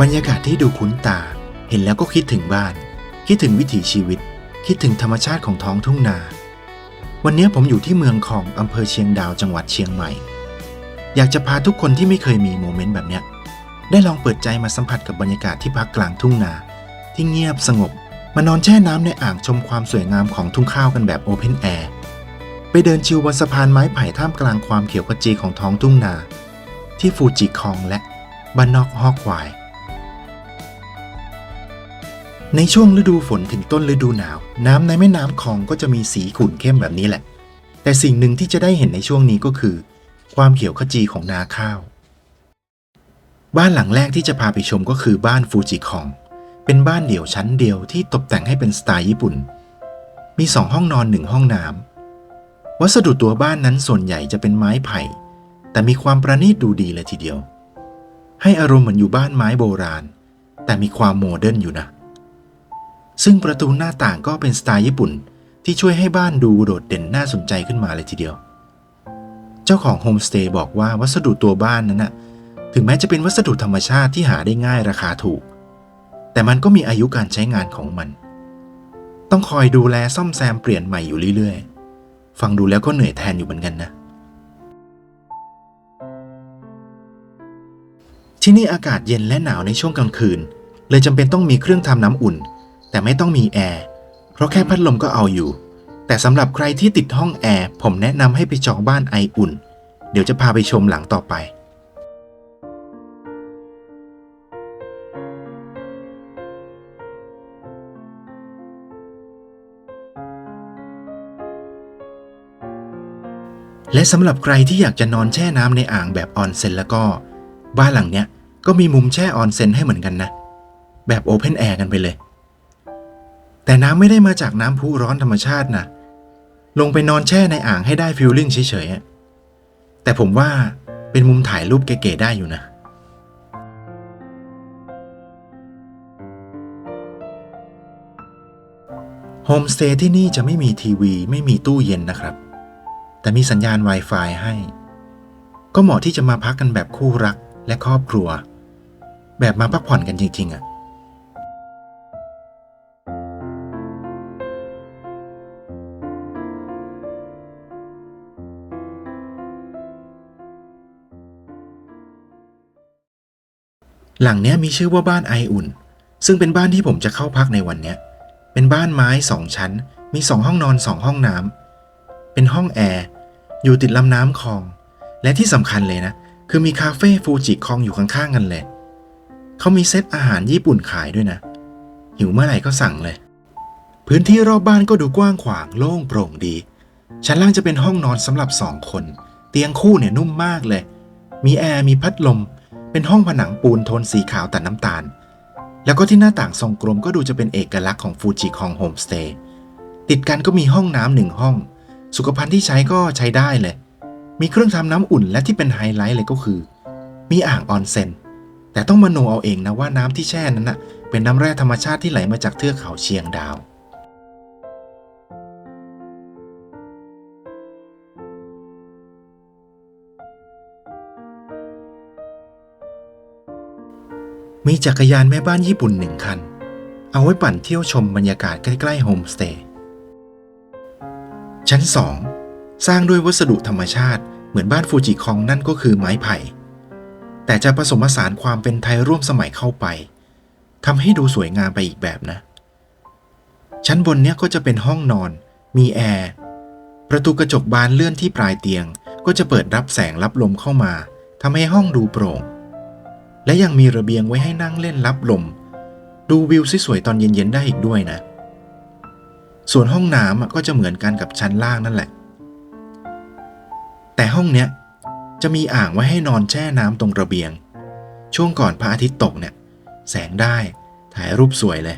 บรรยากาศที่ดูคุ้นตา เห็นแล้วก็คิดถึงบ้าน คิดถึงวิถีชีวิต คิดถึงธรรมชาติของท้องทุ่งนา วันนี้ผมอยู่ที่เมืองของอำเภอเชียงดาวจังหวัดเชียงใหม่ อยากจะพาทุกคนที่ไม่เคยมีโมเมนต์แบบเนี้ย ได้ลองเปิดใจมาสัมผัสกับบรรยากาศที่พักกลางทุ่งนา ที่เงียบสงบ มานอนแช่น้ำในอ่างชมความสวยงามของทุ่งข้าวกันแบบโอเพนแอร์ไปเดินชิลบนสะพานไม้ไผ่ท่ามกลางความเขียวขจีของท้องทุ่งนา ที่ฟูจิคองและบ้านนอกฮอกควาย ในช่วงฤดูฝนถึงต้นฤดูหนาว น้ำในแม่น้ำคลองก็จะมีสีขุ่นเข้มแบบนี้แหละ แต่สิ่งหนึ่งที่จะได้เห็นในช่วงนี้ก็คือ ความเขียวขจีของนาข้าว บ้านหลังแรกที่จะพาไปชมก็คือบ้านฟูจิคอง เป็นบ้านเดี่ยวชั้นเดียวที่ตกแต่งให้เป็นสไตล์ญี่ปุ่น มีสองห้องนอนหนึ่งห้องน้ำวัสดุตัวบ้านนั้นส่วนใหญ่จะเป็นไม้ไผ่ แต่มีความประณีตดูดีเลยทีเดียว ให้อารมณ์เหมือนอยู่บ้านไม้โบราณ แต่มีความโมเดิร์นอยู่นะ ซึ่งประตูหน้าต่างก็เป็นสไตล์ญี่ปุ่น ที่ช่วยให้บ้านดูโดดเด่นน่าสนใจขึ้นมาเลยทีเดียว เจ้าของโฮมสเตย์บอกว่าวัสดุตัวบ้านนั้นน่ะถึงแม้จะเป็นวัสดุธรรมชาติที่หาได้ง่ายราคาถูก แต่มันก็มีอายุการใช้งานของมัน ต้องคอยดูแลซ่อมแซมเปลี่ยนใหม่อยู่เรื่อยๆ ฟังดูแล้วก็เหนื่อยแทนอยู่เหมือนกันนะ ที่นี่อากาศเย็นและหนาวในช่วงกลางคืน เลยจำเป็นต้องมีเครื่องทำน้ำอุ่น แต่ไม่ต้องมีแอร์เพราะแค่พัดลมก็เอาอยู่ แต่สำหรับใครที่ติดห้องแอร์ผมแนะนำให้ไปจองบ้านไออุ่น เดี๋ยวจะพาไปชมหลังต่อไปและสำหรับใครที่อยากจะนอนแช่น้ำในอ่างแบบออนเซ็นแล้วก็ บ้านหลังเนี้ยก็มีมุมแช่ออนเซ็นให้เหมือนกันนะ แบบโอเพนแอร์กันไปเลย แต่น้ำไม่ได้มาจากน้ำพุร้อนธรรมชาตินะลงไปนอนแช่ในอ่างให้ได้ฟิลลิ่งเฉยๆ แต่ผมว่าเป็นมุมถ่ายรูปเก๋ๆได้อยู่นะ โฮมสเตย์ที่นี่จะไม่มีทีวีไม่มีตู้เย็นนะครับ แต่มีสัญญาณ Wi-Fi ให้ ก็เหมาะที่จะมาพักกันแบบคู่รักและครอบครัว แบบมาพักผ่อนกันจริงๆอะ่ะ หลังเนี้ยมีชื่อว่าบ้านไออุ่น ซึ่งเป็นบ้านที่ผมจะเข้าพักในวันเนี้ย เป็นบ้านไม้สองชั้น มีสองห้องนอนสองห้องน้ำเป็นห้องแอร์อยู่ติดลำน้ำคลอง และที่สำคัญเลยนะ คือมีคาเฟ่ฟูจิคลองอยู่ข้างๆกันเลยเขามีเซตอาหารญี่ปุ่นขายด้วยนะ หิวเมื่อไหร่ก็สั่งเลย พื้นที่รอบบ้านก็ดูกว้างขวางโล่งโปร่งดี ชั้นล่างจะเป็นห้องนอนสำหรับสองคน เตียงคู่เนี่ยนุ่มมากเลย มีแอร์มีพัดลม เป็นห้องผนังปูนโทนสีขาวตัดน้ำตาล แล้วก็ที่หน้าต่างทรงกลมก็ดูจะเป็นเอกลักษณ์ของฟูจิคองโฮมสเตย์ติดกันก็มีห้องน้ำหนึ่งห้อง สุขภัณฑ์ที่ใช้ก็ใช้ได้เลย มีเครื่องทำน้ำอุ่นและที่เป็นไฮไลท์เลยก็คือ มีอ่างออนเซ็นแต่ต้องมโนเอาเองนะว่าน้ำที่แช่นั้นนะเป็นน้ำแร่ธรรมชาติที่ไหลมาจากเทือกเขาเชียงดาว มีจักรยานแม่บ้านญี่ปุ่นหนึ่งคัน เอาไว้ปั่นเที่ยวชมบรรยากาศใกล้ๆโฮมสเตย์ชั้น 2 สร้างด้วยวัสดุธรรมชาติเหมือนบ้านฟูจิคองนั่นก็คือไม้ไผ่ แต่จะผสมผสานความเป็นไทยร่วมสมัยเข้าไปทำให้ดูสวยงามไปอีกแบบนะ ชั้นบนเนี้ยก็จะเป็นห้องนอน มีแอร์ ประตูกระจกบานเลื่อนที่ปลายเตียง ก็จะเปิดรับแสงรับลมเข้ามาทำให้ห้องดูโปร่ง และยังมีระเบียงไว้ให้นั่งเล่นรับลม ดูวิวสวยๆตอนเย็นๆได้อีกด้วยนะ ส่วนห้องน้ำก็จะเหมือนกันกับชั้นล่างนั่นแหละ แต่ห้องเนี้ยจะมีอ่างไว้ให้นอนแช่น้ำตรงระเบียง ช่วงก่อนพระอาทิตย์ตกเนี่ย แสงได้ถ่ายรูปสวยเลย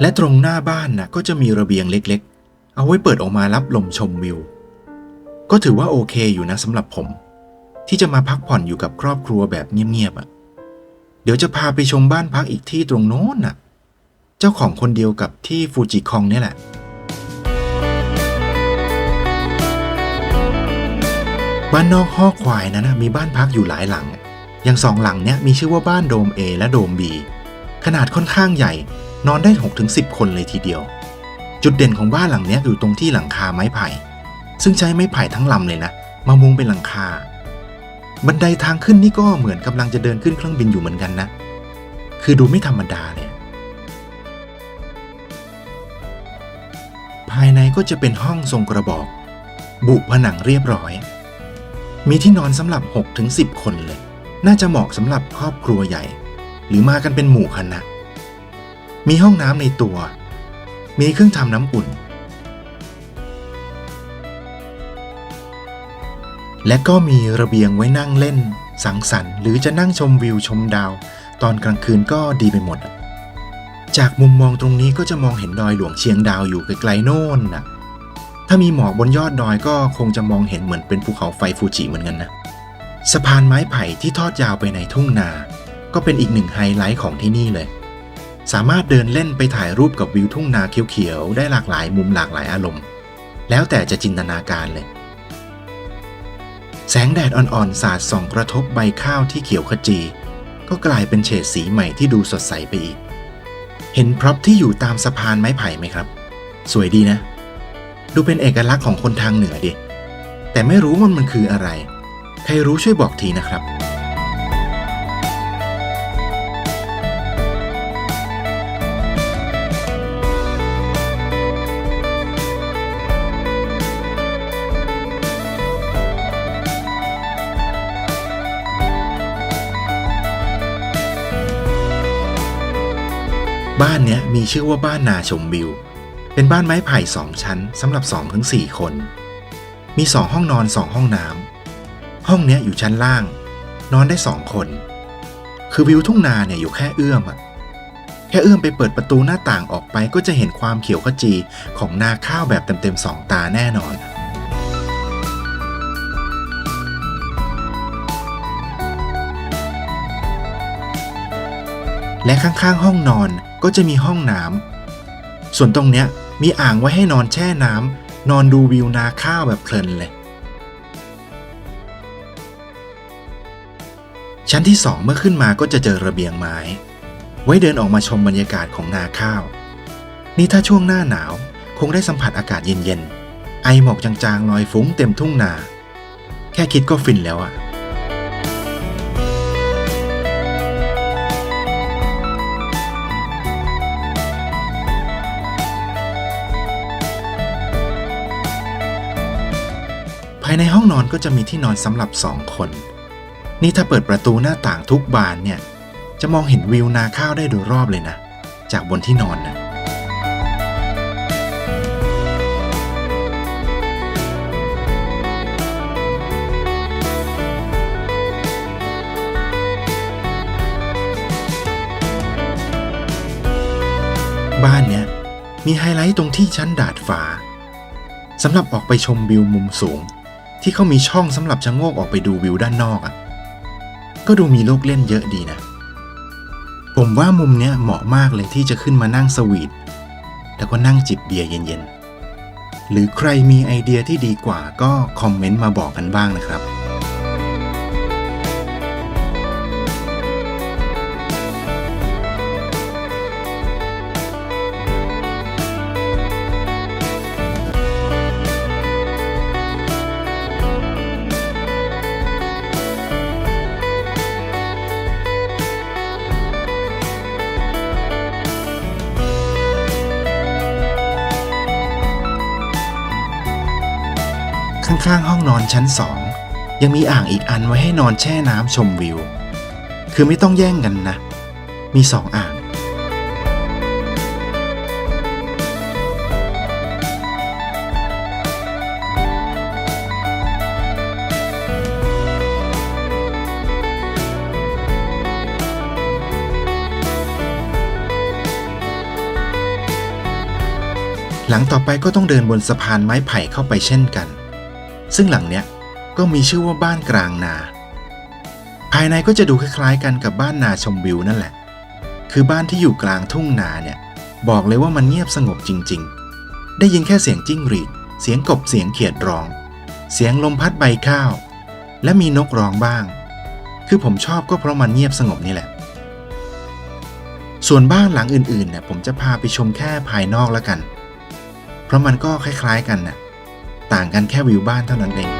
และตรงหน้าบ้านนะก็จะมีระเบียงเล็กๆ เอาไว้เปิดออกมารับลมชมวิว ก็ถือว่าโอเคอยู่นะสำหรับผม ที่จะมาพักผ่อนอยู่กับครอบครัวแบบเงียบๆอะ่ะ เดี๋ยวจะพาไปชมบ้านพักอีกที่ตรงโน้นน่ะ เจ้าของคนเดียวกับที่ฟูจิคองเนี่ยแหละบ้านนอกห้อควายนั้นนะมีบ้านพักอยู่หลายหลัง อย่างสองหลังเนี้ยมีชื่อว่าบ้านโดม A และโดม B ขนาดค่อนข้างใหญ่ นอนได้ 6-10 คนเลยทีเดียว จุดเด่นของบ้านหลังนี้อยู่ตรงที่หลังคาไม้ไผ่ ซึ่งใช้ไม้ไผ่ทั้งลำเลยนะมามุงเป็นหลังคา บันไดทางขึ้นนี่ก็เหมือนกำลังจะเดินขึ้นเครื่องบินอยู่เหมือนกันนะ คือดูไม่ธรรมดาเลยภายในก็จะเป็นห้องทรงกระบอก บุผนังเรียบร้อย มีที่นอนสำหรับ 6-10 คนเลย น่าจะเหมาะสำหรับครอบครัวใหญ่ หรือมากันเป็นหมู่คณะ มีห้องน้ำในตัว มีเครื่องทำน้ำอุ่น และก็มีระเบียงไว้นั่งเล่น สังสรรค์ หรือจะนั่งชมวิวชมดาว ตอนกลางคืนก็ดีไปหมด จากมุมมองตรงนี้ก็จะมองเห็นดอยหลวงเชียงดาวอยู่ไกลๆโน่นน่ะถ้ามีหมอกบนยอดดอยก็คงจะมองเห็นเหมือนเป็นภูเขาไฟฟูจิเหมือนกันนะ สะพานไม้ไผ่ที่ทอดยาวไปในทุ่งนา ก็เป็นอีกหนึ่งไฮไลท์ของที่นี่เลย สามารถเดินเล่นไปถ่ายรูปกับวิวทุ่งนาเขียวๆ ได้หลากหลายมุมหลากหลายอารมณ์ แล้วแต่จะจินตนาการเลย แสงแดดอ่อนๆ สาดส่องกระทบใบข้าวที่เขียวขจี ก็กลายเป็นเฉดสีใหม่ที่ดูสดใสไปอีก เห็นพร็อพที่อยู่ตามสะพานไม้ไผ่ไหมครับ สวยดีนะ ดูเป็นเอกลักษณ์ของคนทางเหนือดิ แต่ไม่รู้ว่ามันคืออะไร ใครรู้ช่วยบอกทีนะครับ บ้านเนี้ยมีชื่อว่าบ้านนาชมวิว เป็นบ้านไม้ไผ่สองชั้นสำหรับ2อถึงสคน มีสองห้องนอนสองห้องน้ำห้องเนี้ยอยู่ชั้นล่าง นอนได้สองคน คือวิวทุ่งนาเนี่ยอยู่แค่เอื้อมอะแค่เอื้อมไปเปิดประตูหน้าต่างออกไปก็จะเห็นความเขียวขจีของนาข้าวแบบเต็มๆสองตาแน่นอนและข้างๆ ห้องนอน ก็จะมีห้องน้ำส่วนตรงเนี้ยมีอ่างไว้ให้นอนแช่น้ำนอนดูวิวนาข้าวแบบเพลินเลย ชั้นที่สองเมื่อขึ้นมาก็จะเจอระเบียงไม้ ไว้เดินออกมาชมบรรยากาศของนาข้าว นี่ถ้าช่วงหน้าหนาวคงได้สัมผัสอากาศเย็นๆไอหมอกจางๆลอยฟุ้งเต็มทุ่งนา แค่คิดก็ฟินแล้วอะภายในห้องนอนก็จะมีที่นอนสำหรับสองคน นี่ถ้าเปิดประตูหน้าต่างทุกบานเนี่ย จะมองเห็นวิวนาข้าวได้โดยรอบเลยนะ จากบนที่นอนนะบ้านเนี้ยมีไฮไลท์ตรงที่ชั้นดาดฟ้าสำหรับออกไปชมวิวมุมสูง ที่เขามีช่องสำหรับชะโงกออกไปดูวิวด้านนอกอะ่ะ ก็ดูมีโลกเล่นเยอะดีนะ ผมว่ามุมเนี้ยเหมาะมากเลยที่จะขึ้นมานั่งสวีทแล้วก็นั่งจิบเบียร์เย็นๆ หรือใครมีไอเดียที่ดีกว่าก็คอมเมนต์มาบอกกันบ้างนะครับ ข้างห้องนอนชั้นสองยังมีอ่างอีกอันไว้ให้นอนแช่น้ำชมวิว คือไม่ต้องแย่งกันนะ มีสองอ่าง หลังต่อไปก็ต้องเดินบนสะพานไม้ไผ่เข้าไปเช่นกัน ซึ่งหลังเนี้ยก็มีชื่อว่าบ้านกลางนา ภายในก็จะดูคล้ายๆกันกับบ้านนาชมวิวนั่นแหละ คือบ้านที่อยู่กลางทุ่งนาเนี่ย บอกเลยว่ามันเงียบสงบจริง ๆ ได้ยินแค่เสียงจิ้งหรีด เสียงกบเสียงเขียดร้อง เสียงลมพัดใบข้าว และมีนกร้องบ้าง คือผมชอบก็เพราะมันเงียบสงบนี่แหละ ส่วนบ้านหลังอื่นๆเนี่ยผมจะพาไปชมแค่ภายนอกแล้วกัน เพราะมันก็คล้าย ๆ กันน่ะ ต่างกันแค่วิวบ้านเท่านั้นเอง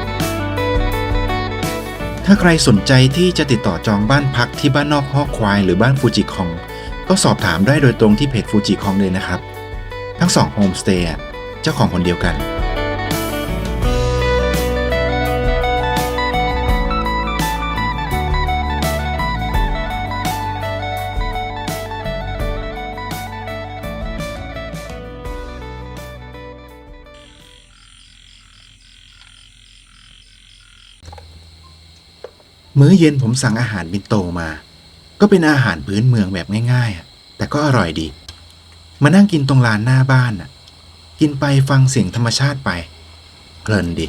ถ้าใครสนใจที่จะติดต่อจองบ้านพักที่บ้านนอกฮอกควายหรือบ้านฟูจิคอง ก็สอบถามได้โดยตรงที่เพจฟูจิคองเลยนะครับ ทั้งสองโฮมสเตย์เจ้าของคนเดียวกัน มื้อเย็นผมสั่งอาหารบินโตมา ก็เป็นอาหารพื้นเมืองแบบง่ายๆ แต่ก็อร่อยดี มานั่งกินตรงลานหน้าบ้านน่ะ กินไปฟังเสียงธรรมชาติไป เพลินดี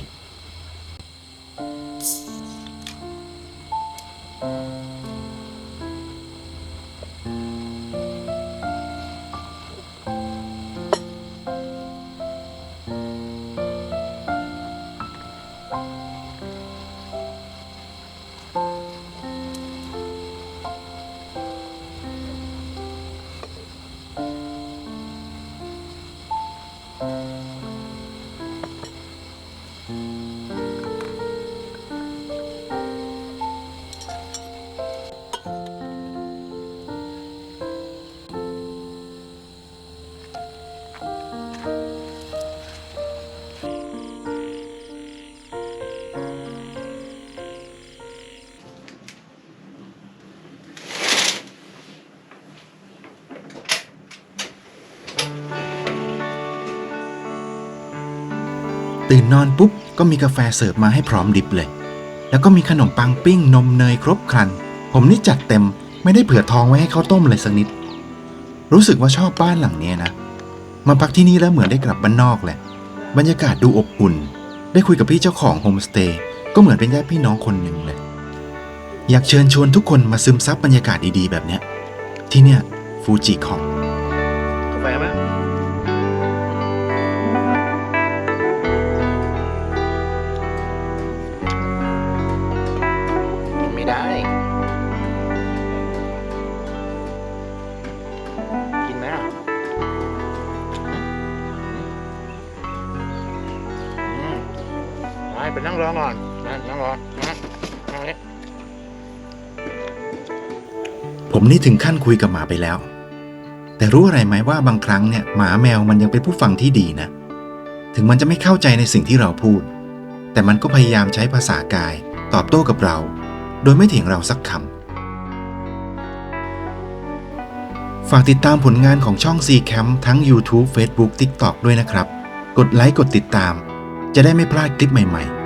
Mm-hmm. ตื่นนอนปุ๊บก็มีกาแฟเสิร์ฟมาให้พร้อมดิบเลย แล้วก็มีขนมปังปิ้งนมเนยครบครัน ผมนี่จัดเต็มไม่ได้เผื่อทองไว้ให้เขาต้มเลยสักนิด รู้สึกว่าชอบบ้านหลังนี้นะ มาพักที่นี่แล้วเหมือนได้กลับบ้านนอกแหละ บรรยากาศดูอบอุ่น ได้คุยกับพี่เจ้าของโฮมสเตย์ก็เหมือนเป็นญาติพี่น้องคนหนึ่งเลย อยากเชิญชวนทุกคนมาซึมซับบรรยากาศดีๆแบบเนี้ยที่เนี่ยฟูจิของ นี่ถึงขั้นคุยกับหมาไปแล้ว แต่รู้อะไรไหมว่าบางครั้งเนี่ยหมาแมวมันยังเป็นผู้ฟังที่ดีนะ ถึงมันจะไม่เข้าใจในสิ่งที่เราพูด แต่มันก็พยายามใช้ภาษากาย ตอบโต้กับเรา โดยไม่เถียงเราสักคำ ฝากติดตามผลงานของช่อง C Camp ทั้ง YouTube Facebook TikTok ด้วยนะครับ กดไลค์กดติดตาม จะได้ไม่พลาดคลิปใหม่ ๆ